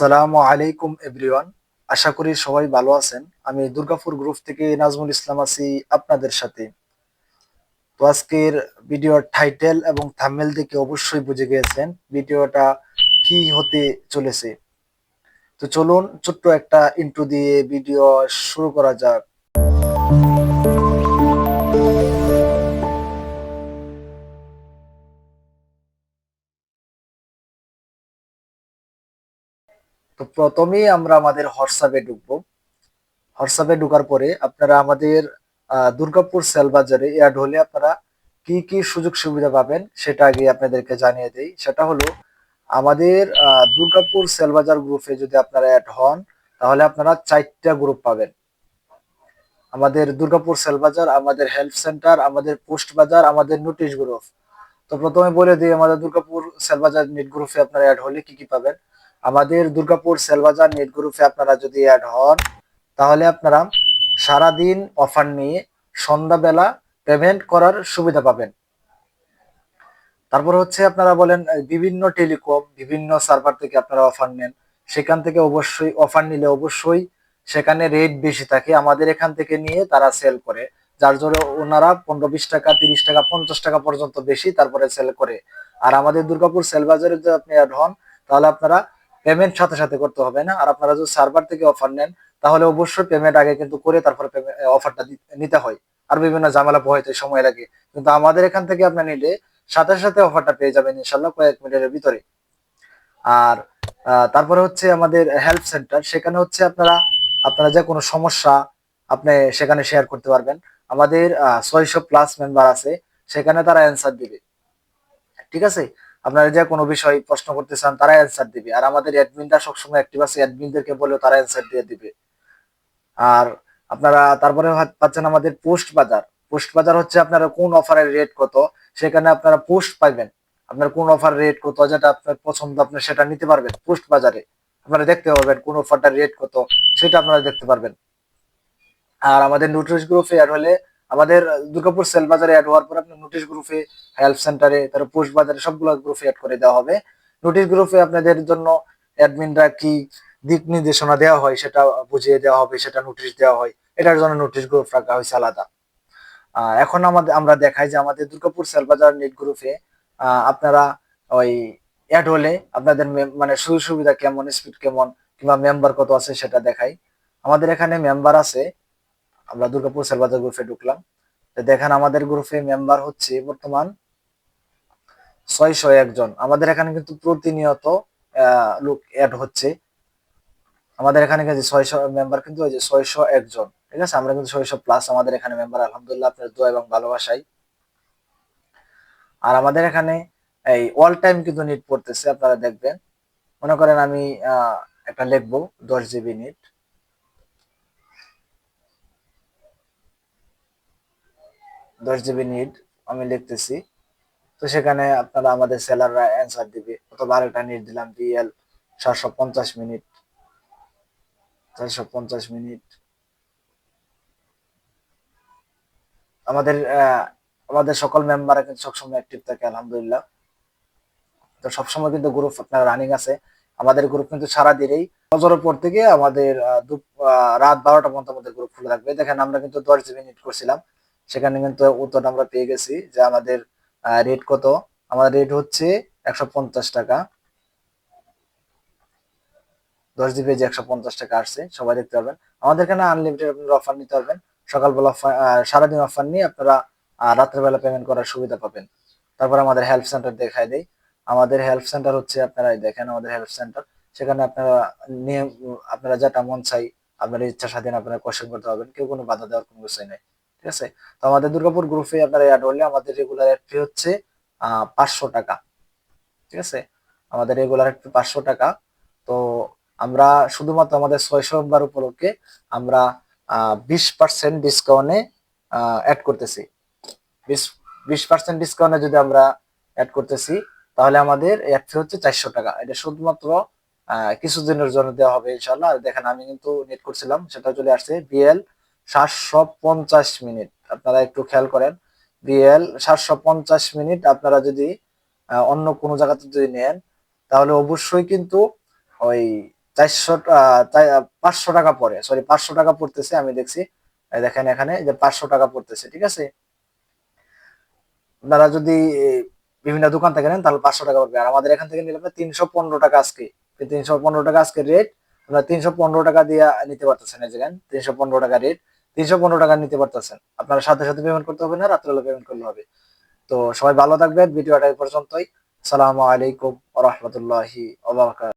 আসসালামু আলাইকুম এভরিওয়ান আশা করি সবাই ভালো আছেন। আমি দুর্গাপুর গ্রুপ থেকে নাজমুল ইসলাম আছি আপনাদের সাথে। তো আজকের ভিডিওর টাইটেল এবং থামেল দেখে অবশ্যই বুঝে গিয়েছেন ভিডিওটা কি হতে চলেছে। তো চলুন ছোট্ট একটা ইন্ট্রো দিয়ে ভিডিও শুরু করা যাক। তো প্রথমেই আমরা আমাদের হোয়াটসঅ্যাপে ঢুকবো। হোয়াটসঅ্যাপে ঢোকার পরে আপনারা আমাদের দুর্গাপুর সেল বাজারে অ্যাড হলে আপনারা কি কি সুযোগ সুবিধা পাবেন সেটা আগে আপনাদেরকে জানিয়ে দেই। সেটা হলো আমাদের দুর্গাপুর সেল বাজার গ্রুপে যদি আপনারা অ্যাড হন, তাহলে আপনারা চারটা গ্রুপ পাবেন। আমাদের দুর্গাপুর সেল বাজার, আমাদের হেল্প সেন্টার, আমাদের পোস্ট বাজার, আমাদের নোটিশ গ্রুপ। তো প্রথমে বলে দিই, আমাদের দুর্গাপুর সেলবাজার নেট গ্রুপে আপনারা অ্যাড হলে কি কি পাবেন? আমাদের দুর্গাপুর সেলবাজার নেট গ্রুপে আপনারা যদি অ্যাড হন, তাহলে আপনারা সারাদিন অফার নিয়ে সন্ধ্যাবেলা পেমেন্ট করার সুবিধা পাবেন। তারপর হচ্ছে আপনারা বলেন বিভিন্ন টেলিকম বিভিন্ন সার্ভার থেকে আপনারা অফার নেন। সেখান থেকে অবশ্যই অফার নিলে অবশ্যই সেখানে রেট বেশি থাকে। আমাদের এখান থেকে নিয়ে তারা সেল করে। যার জন্য ওনারা পনেরো বিশ টাকা, তিরিশ টাকা, পঞ্চাশ টাকা পর্যন্ত বেশি তারপরে সেল করে। আর আমাদের দুর্গাপুর সেল বাজারে যদি আপনি অ্যাড হন, তাহলে আপনারা পেমেন্ট সাথে সাথে করতে হবে, না? আর আপনারা যদি সার্ভার থেকে অফার নেন, তাহলে অবশ্যই পেমেন্ট আগে কিন্তু করে তারপরে অফারটা নিতে হয়। আর বিভিন্ন ঝামেলা পোহাইতে সময় লাগে। কিন্তু আমাদের এখান থেকে আপনি নিলে সাথে সাথে অফারটা পেয়ে যাবেন ইনশাল্লাহ কয়েক মিনিটের ভিতরে। আর তারপরে হচ্ছে আমাদের হেল্প সেন্টার সেখানে হচ্ছে আপনারা আপনারা যে কোনো সমস্যা আপনি সেখানে শেয়ার করতে পারবেন। আমাদের ছয়শো প্লাস মেম্বার আছে, সেখানে তারা অ্যান্সার দিবে। ঠিক আছে? আপনারা যে কোনো বিষয় প্রশ্ন করতে চান তারা অ্যান্সার দিবে। আর আমাদের অ্যাডমিনরা সবসময় অ্যাক্টিভ আছে অ্যাডমিনদেরকে বলেও তারা অ্যান্সার দিয়ে দিবে। আর আপনারা তারপরে পাচ্ছেন আমাদের পোস্ট বাজার। পোস্ট বাজার হচ্ছে আপনারা কোন অফারের রেট কত, সেখানে আপনারা পোস্ট পাইবেন। আপনার কোন অফার রেট কত, যেটা আপনার পছন্দ, আপনি সেটা নিতে পারবেন পোস্ট বাজারে। আপনারা দেখতে পারবেন কোন অফারটার রেট কত, সেটা আপনারা দেখতে পারবেন। আর আমাদের নোটিশ গ্রুপে অ্যাড হলে আমাদের দুর্গাপুর সেল বাজারে অ্যাড হওয়ার পর আপনি নোটিশ গ্রুপে হেল্প সেন্টারে তারপর পোস্ট বাজারে সবগুলো গ্রুপে অ্যাড করে দেওয়া হবে। নোটিশ গ্রুপে আপনাদের জন্য অ্যাডমিনরা কি দিক নির্দেশনা দেওয়া হয় সেটা বুঝিয়ে দেওয়া হবে, সেটা নোটিশ দেওয়া হয়। এটার জন্য নোটিশ গ্রুপ রাখা হয়েছে আলাদা। এখন আমাদের, আমরা দেখাই যে আমাদের দুর্গাপুর সেল বাজার নেট গ্রুপে আপনারা ওই অ্যাড হলে আপনাদের মানে সুযোগ সুবিধা কেমন স্পিড কেমন, কিংবা মেম্বার কত আছে সেটা দেখাই। আমাদের এখানে মেম্বার আছে আমরা দুর্গাপুর সেলবাজার গ্রুপে ঢুকলাম। তো দেখেন আমাদের গ্রুপে মেম্বার হচ্ছে বর্তমান ছয়শো একজন আমাদের এখানে কিন্তু প্রতিনিয়ত লোক অ্যাড হচ্ছে। আমাদের এখানে কিন্তু ছয়শো মেম্বার কিন্তু ওই যে ছয়শো একজন ঠিক আছে? আমরা কিন্তু ছয়শো প্লাস আমাদের এখানে মেম্বার আলহামদুলিল্লাহ আপনার দোয়া এবং ভালোবাসাই। আর আমাদের এখানে এই অল টাইম কিন্তু নিট পড়তেছে, আপনারা দেখবেন। মনে করেন আমি একটা লিখব, দশ জিবি নেট দশ জিবি নিড আমি লিখতেছি। তো সেখানে আপনারা আমাদের সেলাররা অ্যান্সার দিবে। অথবা আরেকটা নিট দিলাম বিএল সাতশো পঞ্চাশ মিনিট চারশো পঞ্চাশ মিনিট আমাদের আমাদের সকল মেম্বাররা কিন্তু সবসময় অ্যাক্টিভ থাকে, আলহামদুলিল্লাহ। তো সবসময় কিন্তু গ্রুপ আপনার রানিং আছে। আমাদের গ্রুপ কিন্তু সারা দিনেই ফজরের পর থেকে আমাদের রাত বারোটা পর্যন্ত আমাদের গ্রুপ খুলে থাকবে। দেখেন আমরা কিন্তু দশ জিবি নিট করছিলাম। সেখানে কিন্তু উত্তরটা আমরা পেয়ে গেছি যে আমাদের রেট কত? আমাদের রেট হচ্ছে একশো পঞ্চাশ টাকা। দশ জিবি যে একশো পঞ্চাশ টাকা আসছে, সবাই দেখতে পারবেন। আমাদের এখানে আনলিমিটেড আপনারা অফার নিতে পারবেন। সকালবেলা সারাদিন অফার নিয়ে আপনারা রাত্রেবেলা পেমেন্ট করার সুবিধা পাবেন। তারপর আমাদের হেল্প সেন্টার দেখায় দেয় আমাদের হেল্প সেন্টার হচ্ছে আপনারা দেখেন আমাদের হেল্প সেন্টার সেখানে আপনারা নিয়ে, আপনারা যেটা মন চাই, আপনার ইচ্ছা স্বাধীন আপনারা কোশ্চেন করতে পারবেন। কেউ কোনো বাধা দেওয়ার কোনো বিষয় নেই। ঠিক আছে? তো আমাদের দুর্গাপুর গ্রুপে আপনারা অ্যাড হলে আমাদের রেগুলার অ্যাড ফি হচ্ছে পাঁচশো টাকা। ঠিক আছে? আমাদের রেগুলার ফি পাঁচশো টাকা। তো আমরা শুধুমাত্র আমাদের ছয়শো নম্বর উপলক্ষে আমরা বিশ পার্সেন্ট ডিসকাউন্টে অ্যাড করতেছি। বিশ বিশ পার্সেন্ট ডিসকাউন্টে যদি আমরা অ্যাড করতেছি, তাহলে আমাদের অ্যাড ফি হচ্ছে চারশো টাকা। এটা শুধুমাত্র কিছুদিনের জন্য দেওয়া হবে ইনশাল্লাহ দেখেন, আমি কিন্তু নেট করছিলাম, সেটা চলে আসছে বিএল সাতশো পঞ্চাশ মিনিট। আপনারা একটু খেয়াল করেন। বিএল সাতশো পঞ্চাশ মিনিট আপনারা যদি অন্য কোনো জায়গাতে যদি নেন, তাহলে অবশ্যই কিন্তু ওই চারশো পাঁচশো টাকা পড়ে। সরি পাঁচশো টাকা পড়তেছে, আমি দেখছি। দেখেন এখানে যে পাঁচশো টাকা পড়তেছে, ঠিক আছে? আপনারা যদি বিভিন্ন দোকান থেকে নেন, তাহলে পাঁচশো টাকা পড়বে। আর আমাদের এখান থেকে নিলে তিনশো পনেরো টাকা আজকে। তিনশো পনেরো টাকা আজকে রেট আপনারা তিনশো পনেরো টাকা দিয়ে নিতে পারতেছেন, এই দেখেন, তিনশো পনেরো টাকা রেট তিনশো পনেরো টাকা নিতে পারতেছেন। আপনারা সাথে সাথে পেমেন্ট করতে হবে না রাত্রেবেলা পেমেন্ট করলে হবে। তো সবাই ভালো থাকবেন, ভিডিওটা এই পর্যন্তই। আসসালামু আলাইকুম রহমতুল্লাহি